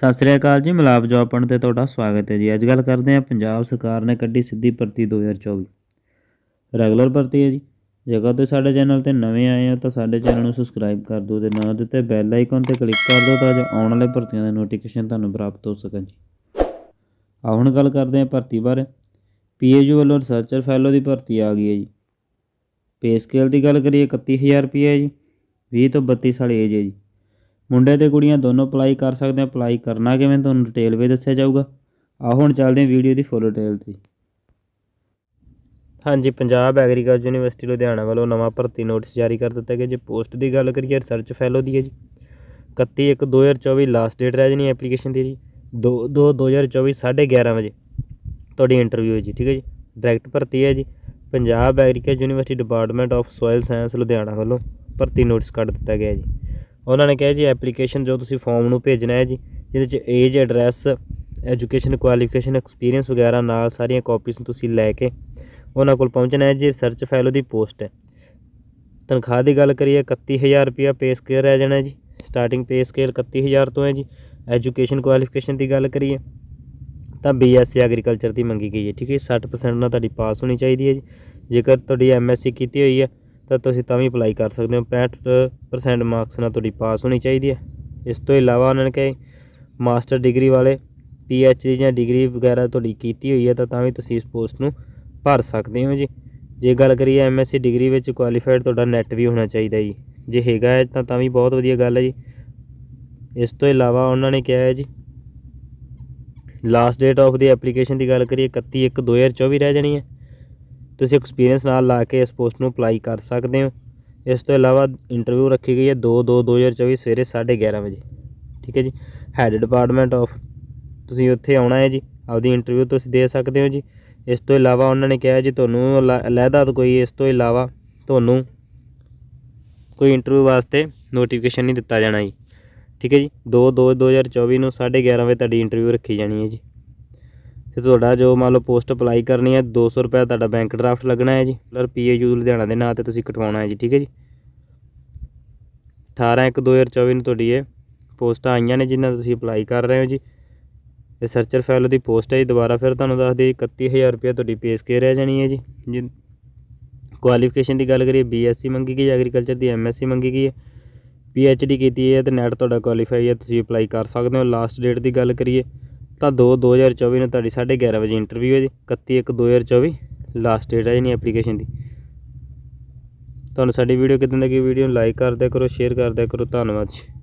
ਸਤਿ ਸ੍ਰੀ ਅਕਾਲ ਜੀ, ਮਲਾਪ ਜੋਬ ਪਣ ਤੇ ਤੁਹਾਡਾ ਸਵਾਗਤ ਹੈ ਜੀ। ਅੱਜ ਗੱਲ ਕਰਦੇ ਹਾਂ, ਪੰਜਾਬ ਸਰਕਾਰ ਨੇ ਕੱਢੀ ਸਿੱਧੀ ਭਰਤੀ 2024 ਰੈਗੂਲਰ ਭਰਤੀ ਹੈ ਜੀ। ਜੇਕਰ ਤੁਸੀਂ ਸਾਡੇ ਚੈਨਲ ਤੇ ਨਵੇਂ ਆਏ ਹੋ, ਤਾਂ ਸਾਡੇ ਚੈਨਲ ਨੂੰ ਸਬਸਕ੍ਰਾਈਬ ਕਰ ਦਿਓ ਤੇ ਨਾਲ ਦਿੱਤੇ ਬੈਲ ਆਈਕਨ ਤੇ ਕਲਿੱਕ ਕਰ ਦਿਓ ਤਾਂ ਜੋ ਆਉਣ ਵਾਲੇ ਭਰਤੀਆਂ ਦੇ ਨੋਟੀਫਿਕੇਸ਼ਨ ਤੁਹਾਨੂੰ ਪ੍ਰਾਪਤ ਹੋ ਸਕਣ ਜੀ। ਆ ਹੁਣ ਗੱਲ ਕਰਦੇ ਹਾਂ ਭਰਤੀ ਬਾਰੇ। ਪੀਏਯੂ ਵੱਲੋਂ ਰਿਸਰਚਰ ਫੈਲੋ ਦੀ ਭਰਤੀ ਆ ਗਈ ਹੈ ਜੀ। ਪੇ ਸਕੇਲ ਦੀ ਗੱਲ ਕਰੀਏ 31000 ਰੁਪਏ ਹੈ ਜੀ। 20 ਤੋਂ 32 ਸਾਲ ਏਜ ਹੈ ਜੀ। ਮੁੰਡੇ ਤੇ ਕੁੜੀਆਂ ਦੋਨੋਂ ਅਪਲਾਈ ਕਰ ਸਕਦੇ ਆ ਅਪਲਾਈ ਕਰਨਾ ਕਿਵੇਂ ਤੁਹਾਨੂੰ ਡਿਟੇਲ ਵਿੱਚ ਦੱਸਿਆ ਜਾਊਗਾ। ਆਓ ਹੁਣ ਚੱਲਦੇ ਹਾਂ ਵੀਡੀਓ ਦੀ ਫੁੱਲ ਡਿਟੇਲ ਤੇ। ਹਾਂਜੀ, ਪੰਜਾਬ ਐਗਰੀਕਲਚਰ ਯੂਨੀਵਰਸਿਟੀ ਲੁਧਿਆਣਾ ਵੱਲੋਂ ਨਵਾਂ ਭਰਤੀ ਨੋਟਿਸ ਜਾਰੀ ਕਰ ਦਿੱਤਾ ਗਿਆ ਜੇ। ਪੋਸਟ ਦੀ ਗੱਲ ਕਰੀਏ ਰਿਸਰਚ ਫੈਲੋ ਦੀ ਹੈ ਜੀ। 31 ਇੱਕ 2024 ਲਾਸਟ ਡੇਟ ਰਹਿ ਜਾਣੀ ਐਪਲੀਕੇਸ਼ਨ ਦੀ ਜੀ। 2 2 2024 11:30 ਵਜੇ ਤੁਹਾਡੀ ਇੰਟਰਵਿਊ ਹੈ ਜੀ, ਠੀਕ ਹੈ ਜੀ। ਡਾਇਰੈਕਟ ਭਰਤੀ ਹੈ ਜੀ। Punjab agriculture university department of soil science Ludhiana ਵੱਲੋਂ ਭਰਤੀ ਨੋਟਿਸ ਕੱਢ ਦਿੱਤਾ ਗਿਆ ਜੀ। ਉਹਨਾਂ ਨੇ ਕਿਹਾ ਜੀ ਐਪਲੀਕੇਸ਼ਨ ਜੋ ਤੁਸੀਂ ਫਾਰਮ ਨੂੰ ਭੇਜਣਾ ਹੈ ਜੀ, ਜਿਹਦੇ 'ਚ age address education qualification experience ਵਗੈਰਾ ਨਾਲ ਸਾਰੀਆਂ ਕਾਪੀਜ਼ ਤੁਸੀਂ ਲੈ ਕੇ ਉਹਨਾਂ ਕੋਲ ਪਹੁੰਚਣਾ ਹੈ ਜੀ ਰਿਸਰਚ ਫੈਲੋ ਦੀ ਪੋਸਟ ਹੈ। ਤਨਖਾਹ ਦੀ ਗੱਲ ਕਰੀਏ 31000 ਰੁਪਿਆ ਪੇ ਸਕੇਲ ਰਹਿ ਜਾਣਾ ਜੀ ਸਟਾਰਟਿੰਗ ਪੇ ਸਕੇਲ 31000 ਤੋਂ ਹੈ ਜੀ। ਐਜੂਕੇਸ਼ਨ ਕੁਆਲੀਫਿਕੇਸ਼ਨ ਦੀ ਗੱਲ ਕਰੀਏ, ਤਾਂ ਬੀਐਸਸੀ ਐਗਰੀਕਲਚਰ ਦੀ ਮੰਗੀ ਗਈ ਹੈ, ਠੀਕ ਹੈ 60% ਨਾਲ ਤੁਹਾਡੀ ਪਾਸ ਹੋਣੀ ਚਾਹੀਦੀ ਹੈ ਜੀ। ਜੇਕਰ ਤੁਹਾਡੀ ਐਮਐਸਸੀ ਕੀਤੀ ਹੋਈ ਹੈ ਤਾਂ ਤੁਸੀਂ ਤਾਂ ਵੀ ਅਪਲਾਈ ਕਰ ਸਕਦੇ ਹੋ। 65% ਮਾਰਕਸ ਨਾਲ ਤੁਹਾਡੀ ਪਾਸ ਹੋਣੀ ਚਾਹੀਦੀ ਹੈ। ਇਸ ਤੋਂ ਇਲਾਵਾ ਉਹਨਾਂ ਨੇ ਕਹੇ ਮਾਸਟਰ ਡਿਗਰੀ ਵਾਲੇ ਪੀ ਐੱਚ ਡੀ ਜਾਂ ਡਿਗਰੀ ਵਗੈਰਾ ਤੁਹਾਡੀ ਕੀਤੀ ਹੋਈ ਹੈ ਤਾਂ ਤਾਂ ਵੀ ਤੁਸੀਂ ਇਸ ਪੋਸਟ ਨੂੰ ਭਰ ਸਕਦੇ ਹੋ ਜੀ। ਜੇ ਗੱਲ ਕਰੀਏ ਐਮਐਸਸੀ ਡਿਗਰੀ ਵਿੱਚ ਕੁਆਲੀਫਾਈਡ ਤੁਹਾਡਾ ਨੈਟ ਵੀ ਹੋਣਾ ਚਾਹੀਦਾ ਜੀ। ਜੇ ਹੈਗਾ ਹੈ ਤਾਂ ਤਾਂ ਵੀ ਬਹੁਤ ਵਧੀਆ ਗੱਲ ਹੈ ਜੀ। ਇਸ ਤੋਂ ਇਲਾਵਾ ਉਹਨਾਂ ਨੇ ਕਿਹਾ ਹੈ ਜੀ last date of the application ਦੀ ਗੱਲ ਕਰੀਏ 31 1 2024 ਰਹਿ ਜਾਣੀ ਹੈ। ਤੁਸੀਂ ਐਕਸਪੀਰੀਅੰਸ ਨਾਲ ਲਾ ਕੇ ਇਸ ਪੋਸਟ ਨੂੰ ਅਪਲਾਈ ਕਰ ਸਕਦੇ ਹੋ। ਇਸ ਤੋਂ ਇਲਾਵਾ ਇੰਟਰਵਿਊ ਰੱਖੀ ਗਈ ਹੈ 2 2 2024 ਸਵੇਰੇ 11:30 ਵਜੇ। ਠੀਕ ਹੈ ਜੀ? ਹੈਡ ਡਿਪਾਰਟਮੈਂਟ ਆਫ ਤੁਸੀਂ ਉੱਥੇ ਆਉਣਾ ਹੈ ਜੀ। ਆਪਦੀ ਇੰਟਰਵਿਊ ਤੁਸੀਂ ਦੇ ਸਕਦੇ ਹੋ ਜੀ। ਇਸ ਤੋਂ ਇਲਾਵਾ ਉਹਨਾਂ ਨੇ ਕਿਹਾ ਜੀ, ਤੁਹਾਨੂੰ ਅਲੱਗਾ ਕੋਈ ਇਸ ਤੋਂ ਇਲਾਵਾ ਤੁਹਾਨੂੰ ਕੋਈ ਇੰਟਰਵਿਊ ਵਾਸਤੇ ਨੋਟੀਫਿਕੇਸ਼ਨ ਨਹੀਂ ਦਿੱਤਾ ਜਾਣਾ ਜੀ। ਠੀਕ ਹੈ ਜੀ? 2 2 2024 ਨੂੰ 11:30 ਵਜੇ ਤੁਹਾਡੀ ਇੰਟਰਵਿਊ ਰੱਖੀ ਜਾਣੀ ਹੈ ਜੀ। ਤੇ ਤੁਹਾਡਾ ਜੋ ਮੰਨ ਲਓ ਪੋਸਟ ਅਪਲਾਈ ਕਰਨੀ ਹੈ 200 ਰੁਪਏ ਤੁਹਾਡਾ ਬੈਂਕ ਡਰਾਫਟ ਲੱਗਣਾ ਹੈ ਜੀ। ਪਲਰ ਪੀਏਯੂ ਲੁਧਿਆਣਾ ਦੇ ਨਾਂ ਤੇ ਤੁਸੀਂ ਕਟਵਾਉਣਾ ਹੈ ਜੀ, ਠੀਕ ਹੈ ਜੀ। 18 1 2024 ਨੂੰ ਤੁਹਾਡੀ ਇਹ ਪੋਸਟਾਂ ਆਈਆਂ ਨੇ ਜਿਨ੍ਹਾਂ ਤੁਸੀਂ ਅਪਲਾਈ ਕਰ ਰਹੇ ਹੋ ਜੀ। ਰਿਸਰਚਰ ਫੈਲੋ ਦੀ ਪੋਸਟ ਹੈ ਜੀ, ਦੁਬਾਰਾ ਫਿਰ ਤੁਹਾਨੂੰ ਦੱਸ ਦਈਏ 31000 ਰੁਪਏ ਤੁਹਾਡੀ ਪੇਸ ਕੇ ਰਹਿ ਜਾਣੀ ਹੈ ਜੀ। ਜੀ ਕੁਆਲੀਫਿਕੇਸ਼ਨ ਦੀ ਗੱਲ ਕਰੀਏ ਬੀਐਸਸੀ ਮੰਗੀ ਗਈ, ਐਗਰੀਕਲਚਰ ਦੀ ਐਮਐਸਸੀ ਮੰਗੀ ਗਈ ਹੈ। ਪੀਐਚਡੀ ਕੀਤੀ ਹੈ ਤੇ ਨੈਟ ਤੁਹਾਡਾ ਕੁਆਲੀਫਾਈ ਹੈ, ਤੁਸੀਂ ਅਪਲਾਈ ਕਰ ਸਕਦੇ ਹੋ। ਲਾਸਟ ਡੇਟ ਦੀ ਗੱਲ ਕਰੀਏ ਤਾਂ 2 2024 ਨੂੰ ਤੁਹਾਡੀ 11:30 ਵਜੇ ਇੰਟਰਵਿਊ ਹੈ ਜੀ। 31 1 2024 ਲਾਸਟ ਡੇਟ ਹੈ ਜੀ ਐਪਲੀਕੇਸ਼ਨ ਦੀ। ਤੁਹਾਨੂੰ ਸਾਡੀ ਵੀਡੀਓ ਕਿਦਾਂ ਲੱਗੀ? ਵੀਡੀਓ ਨੂੰ ਲਾਈਕ ਕਰ ਦਿਆ ਕਰੋ ਸ਼ੇਅਰ ਕਰ ਦਿਆ ਕਰੋ। ਧੰਨਵਾਦ ਜੀ।